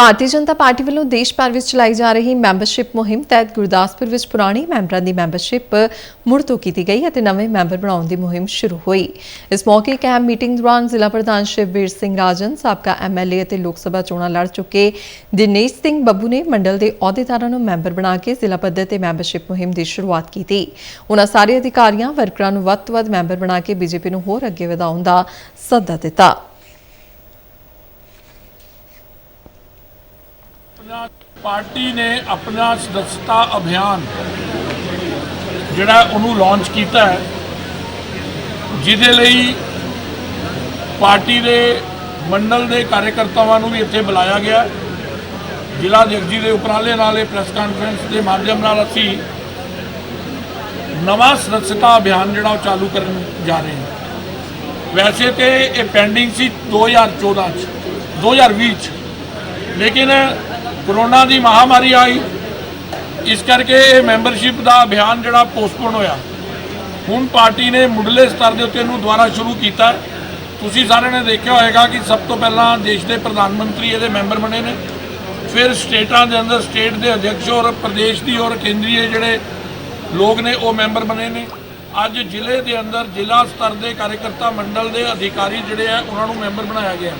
Bharatiya Janata party ਵੱਲੋਂ ਦੇਸ਼ ਭਰ ਵਿੱਚ ਚਲਾਈ ਜਾ ਰਹੀ ਮੈਂਬਰਸ਼ਿਪ ਮੁਹਿੰਮ ਤਹਿਤ ਗੁਰਦਾਸਪੁਰ ਵਿੱਚ ਪੁਰਾਣੀ ਮੈਂਬਰਾਂ ਦੀ ਮੈਂਬਰਸ਼ਿਪ ਮੁੜ ਤੋਂ ਕੀਤੀ ਗਈ ਅਤੇ ਨਵੇਂ ਮੈਂਬਰ ਬਣਾਉਣ ਦੀ ਮੁਹਿੰਮ ਸ਼ੁਰੂ ਹੋਈ। ਇਸ ਮੌਕੇ ਇੱਕ ਅਹਿਮ ਮੀਟਿੰਗ ਦੌਰਾਨ ਜ਼ਿਲ੍ਹਾ ਪ੍ਰਧਾਨ ਸ਼ਿਵਬੀਰ ਸਿੰਘ ਰਾਜਨ, ਸਾਬਕਾ ਐਮਐਲਏ ਅਤੇ ਲੋਕ ਸਭਾ ਚੋਣਾਂ ਲੜ ਚੁੱਕੇ ਦਿਨੇਸ਼ ਸਿੰਘ ਬੱਬੂ ਨੇ ਮੰਡਲ ਦੇ ਅਹੁਦੇਦਾਰਾਂ ਨੂੰ ਮੈਂਬਰ ਬਣਾ ਕੇ ਜ਼ਿਲ੍ਹਾ ਪੱਧਰ ਤੇ ਮੈਂਬਰਸ਼ਿਪ ਮੁਹਿੰਮ ਦੀ ਸ਼ੁਰੂਆਤ ਕੀਤੀ। ਉਹਨਾਂ ਸਾਰੇ ਅਧਿਕਾਰੀਆਂ, ਵਰਕਰਾਂ ਨੂੰ ਵੱਧ ਤੋਂ ਵੱਧ ਮੈਂਬਰ ਬਣਾ ਕੇ ਬੀਜੇਪੀ ਨੂੰ ਹੋਰ ਅੱਗੇ ਵਧਾਉਣ ਦਾ ਸੱਦਾ ਦਿੱਤਾ। ਆਪਣਾ ਪਾਰਟੀ ਨੇ ਆਪਣਾ ਸਦਸਤਾ ਅਭਿਆਨ ਜਿਹੜਾ ਉਹਨੂੰ ਲਾਂਚ ਕੀਤਾ ਹੈ, ਜਿਹਦੇ ਲਈ ਪਾਰਟੀ ਦੇ ਮੰਡਲ ਦੇ ਕਾਰਜਕਰਤਾਵਾਂ ਨੂੰ ਵੀ ਇੱਥੇ ਬੁਲਾਇਆ ਗਿਆ ਜ਼ਿਲ੍ਹਾ ਅਧਿਕਸ਼ ਦੇ ਉਪਰਾਲੇ ਨਾਲ ਇਹ ਪ੍ਰੈਸ ਕਾਨਫਰੰਸ ਦੇ ਮਾਧਿਅਮ ਨਾਲ ਅਸੀਂ ਨਵਾਂ ਸਦਸਤਾ ਅਭਿਆਨ ਜਿਹੜਾ ਉਹ ਚਾਲੂ ਕਰਨ ਜਾ ਰਹੇ ਹਾਂ। ਵੈਸੇ ਤੇ ਇਹ ਪੈਂਡਿੰਗ ਸੀ 2014 ਚ 2020 ਚ। ਲੇਕਿਨ ਕਰੋਨਾ ਦੀ ਮਹਾਮਾਰੀ ਆਈ। ਇਸ ਕਰਕੇ ਇਹ ਮੈਂਬਰਸ਼ਿਪ ਦਾ ਅਭਿਆਨ ਜਿਹੜਾ ਪੋਸਟਪੋਨ ਹੋਇਆ। ਹੁਣ ਪਾਰਟੀ ਨੇ ਮੁੱਢਲੇ ਸਤਰ ਦੇ ਉੱਤੇ ਇਹਨੂੰ ਦੁਬਾਰਾ ਸ਼ੁਰੂ ਕੀਤਾ। ਤੁਸੀਂ ਸਾਰਿਆਂ ਨੇ ਦੇਖਿਆ ਹੋਵੇਗਾ ਕਿ ਸਭ ਤੋਂ ਪਹਿਲਾਂ ਦੇਸ਼ ਦੇ ਪ੍ਰਧਾਨ ਮੰਤਰੀ ਇਹਦੇ ਮੈਂਬਰ ਬਣੇ ਨੇ। ਫਿਰ ਸਟੇਟਾਂ ਦੇ ਅੰਦਰ ਸਟੇਟ ਦੇ ਅਧਿਕਸ਼ ਔਰ ਪ੍ਰਦੇਸ਼ ਦੀ ਔਰ ਕੇਂਦਰੀ ਜਿਹੜੇ ਲੋਕ ਨੇ ਉਹ ਮੈਂਬਰ ਬਣੇ ਨੇ। ਅੱਜ ਜ਼ਿਲ੍ਹੇ ਦੇ ਅੰਦਰ ਜ਼ਿਲ੍ਹਾ ਸਤਰ ਦੇ ਕਾਰਜਕਰਤਾ ਮੰਡਲ ਦੇ ਅਧਿਕਾਰੀ ਜਿਹੜੇ ਆ, ਉਹਨਾਂ ਨੂੰ ਮੈਂਬਰ ਬਣਾਇਆ ਗਿਆ।